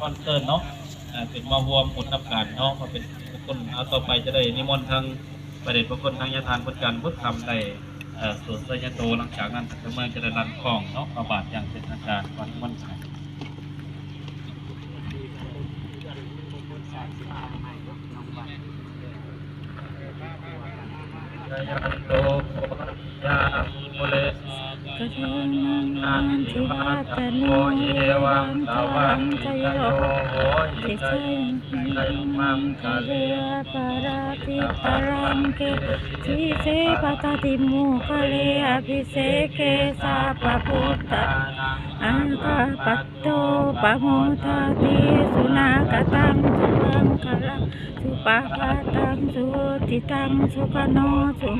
คอนเสิร์ตเนาะเป็นมาร่วมบุญนับการเนาะมาเป็นคนเอาต่อไปจะได้นิมนต์ทางประเดชพระคุณทางยาทานพุทธการพุทธธรรมได้เอ่อสวดสยโตหลังจากนั้นทางเมืองจะได้รันของเนาะประบาทอย่างเป็นทางการวันวันสายยาโตยาโมเล เทนังนันทิวัตโนเยวังตวังชโยติชัยมังคะเวปาราติปารังเกทิเสปตติมุคะเลอภิเสเกสาปะพุทธอังคาปัตโตปะโมทาติสุนากตังสุขังคลัง ปาปาตังสุติตังสุขโนสุ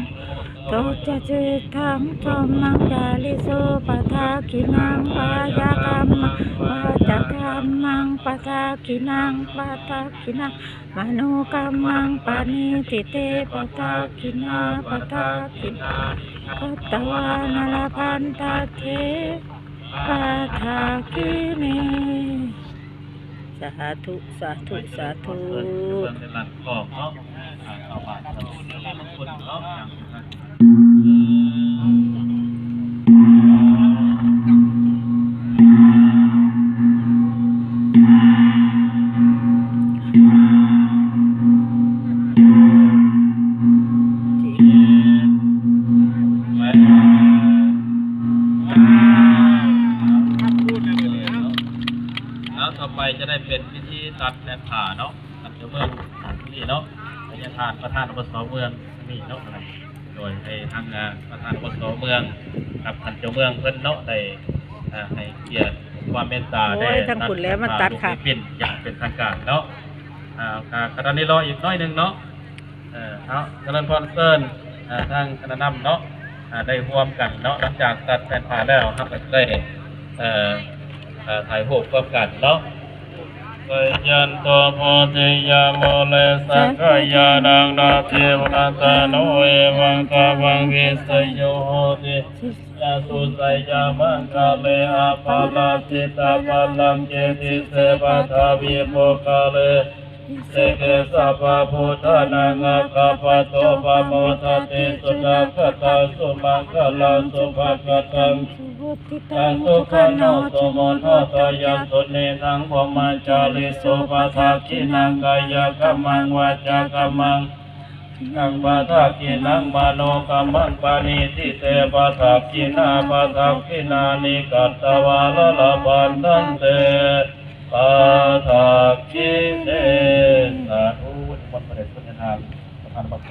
โตจะจิตังธรรมังจาริโสปะทากินังปายากรรมังวาจากรรมังปะทากินังปะทากินังมโนกรรมังปานิติเตปะทากินาปะทากินาปัตตวานาลพันตาเทปะทากิเนสาธุสาธุสาธุ เมืองในรันของเนาะอ่าเข้าบ้านเข้าเมืองบางคนเนาะอย่างนแล้วต่อไปจะได้เป็นพิธีตัดและผ่าเนาะตัดเจ้าเมือ นี่เนาะพญาทานประธานอบสเมืองนี่เนาะโดยให้ทางงานประธานอบสเมืองกับท่านเจ้าเมืองเพิ่นเนาะได้อ่าให้เกียรติความเมตตาโอ้ได้ยทั้งขุนแล้วมันตัดค่ะลูกปิ่นอย่างเป็นทางการเนาะอ่าค่ะขณะนี้รออีกหน้อยหนึงเนาะเออเอากำลังพรเซินอ่าทางคณะนำเนาะอ่าได้ร่วมกันเนาะหลังจากตัดแผ่นผ่าแล้วครับก็ได้เอ่ออ่าถ่ายรูปร่วมกันเนาะ สยันโตโพธิยาโมเลสักยานังนาเทวนาตาโนเอวังกาวังวิสยโยโหติยาสุสยามังกาเลอาปาลาติตาปาลังเจติเสปะทาวิโมกาเล สเกสัพพุทธานังอาคาปะโตปโมทตติสุนาคตาสุมังคลาสุภกตังสุติตัตังงสุสุขโนตุโมโมโทโทตยัสุเนนังพมัญจาริสุปทาคินังกายกรรมังวาจากรรมังกังปะทาคินังมโนกรรมังปานิทิเตปะทาคินาปะทาคินานิกัตตวาลละบันตันเต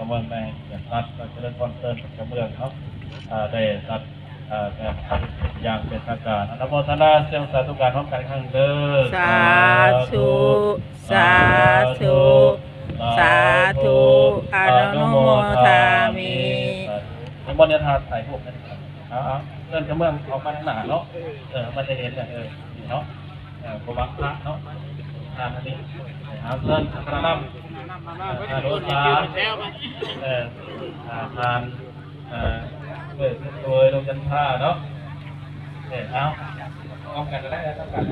เมืองในอย่างรัฐก็จะเริ่มคอนเสิร์ตกับเมืองเนาะอ่าได้ตัดอ่าแบบอย่างเป็นทางการอนุโมทนาเสียงสาธุการพร้อมกันครั้งเด้อสาธุ สาธุ สาธุอนุโมทามินิมนต์เนี่ยทานถ่ายรูปนะครับเอาเอาเลื่อนกระเมืองออกมาข้างหน้าเนาะเออมันจะเห็นเนี่ยเออนี่เนาะเออประวัติพระเนาะ นอันนี้เอาเลื่อนพระนำทานโรสาเอออ่าทานเอ่อเปิดตัวลงจันทราเนาะเออเอาเอากันก็ได้แล้วกัน